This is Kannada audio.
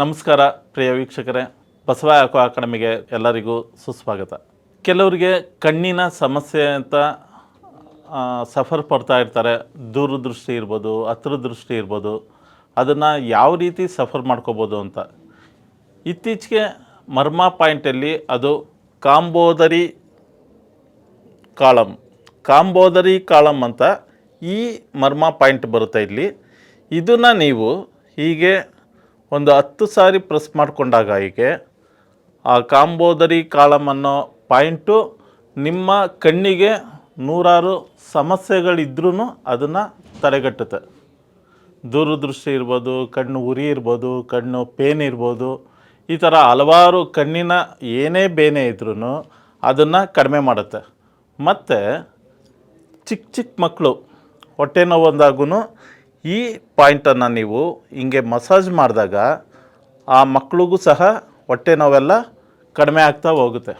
ನಮಸ್ಕಾರ, ಪ್ರಿಯ ವೀಕ್ಷಕರೇ. ಬಸವ ಅಕಾಡೆಮಿಗೆ ಎಲ್ಲರಿಗೂ ಸುಸ್ವಾಗತ. ಕೆಲವರಿಗೆ ಕಣ್ಣಿನ ಸಮಸ್ಯೆ ಅಂತ ಸಫರ್ ಪಡ್ತಾ ಇರ್ತಾರೆ. ದೂರದೃಷ್ಟಿ ಇರ್ಬೋದು ಹತ್ರ ದೃಷ್ಟಿ ಇರ್ಬೋದು, ಅದನ್ನು ಯಾವ ರೀತಿ ಸಫರ್ ಮಾಡ್ಕೋಬೋದು ಅಂತ. ಇತ್ತೀಚೆಗೆ ಮರ್ಮ ಪಾಯಿಂಟಲ್ಲಿ ಅದು ಕಾಂಬೋದರಿ ಕಾಳಮ್ ಕಾಂಬೋದರಿ ಕಾಳಮ್ ಅಂತ ಈ ಮರ್ಮ ಪಾಯಿಂಟ್ ಬರುತ್ತೆ ಇಲ್ಲಿ. ಇದನ್ನು ನೀವು ಹೀಗೆ ಒಂದು ಹತ್ತು ಸಾರಿ ಪ್ರೆಸ್ ಮಾಡಿಕೊಂಡಾಗ ಹೀಗೆ ಆ ಕಾಂಬೋದರಿ ಕಾಳಮ್ ಅನ್ನೋ ಪಾಯಿಂಟು ನಿಮ್ಮ ಕಣ್ಣಿಗೆ ನೂರಾರು ಸಮಸ್ಯೆಗಳಿದ್ರೂ ಅದನ್ನು ತಡೆಗಟ್ಟುತ್ತೆ. ದೂರದೃಷ್ಟಿ ಇರ್ಬೋದು, ಕಣ್ಣು ಉರಿ ಇರ್ಬೋದು, ಕಣ್ಣು ಪೇನ್ ಇರ್ಬೋದು, ಈ ಥರ ಹಲವಾರು ಕಣ್ಣಿನ ಏನೇ ಬೇನೆ ಇದ್ರೂ ಅದನ್ನು ಕಡಿಮೆ ಮಾಡುತ್ತೆ. ಮತ್ತು ಚಿಕ್ಕ ಚಿಕ್ಕ ಮಕ್ಕಳು ಹೊಟ್ಟೆ ನೋವು ಬಂದಾಗೂ ಈ ಪಾಯಿಂಟನ್ನು ನೀವು ಹಿಂಗೆ ಮಸಾಜ್ ಮಾಡಿದಾಗ ಆ ಮಕ್ಕಳಿಗೂ ಸಹ ಹೊಟ್ಟೆ ನೋವೆಲ್ಲ ಕಡಿಮೆ ಆಗ್ತಾ ಹೋಗುತ್ತೆ.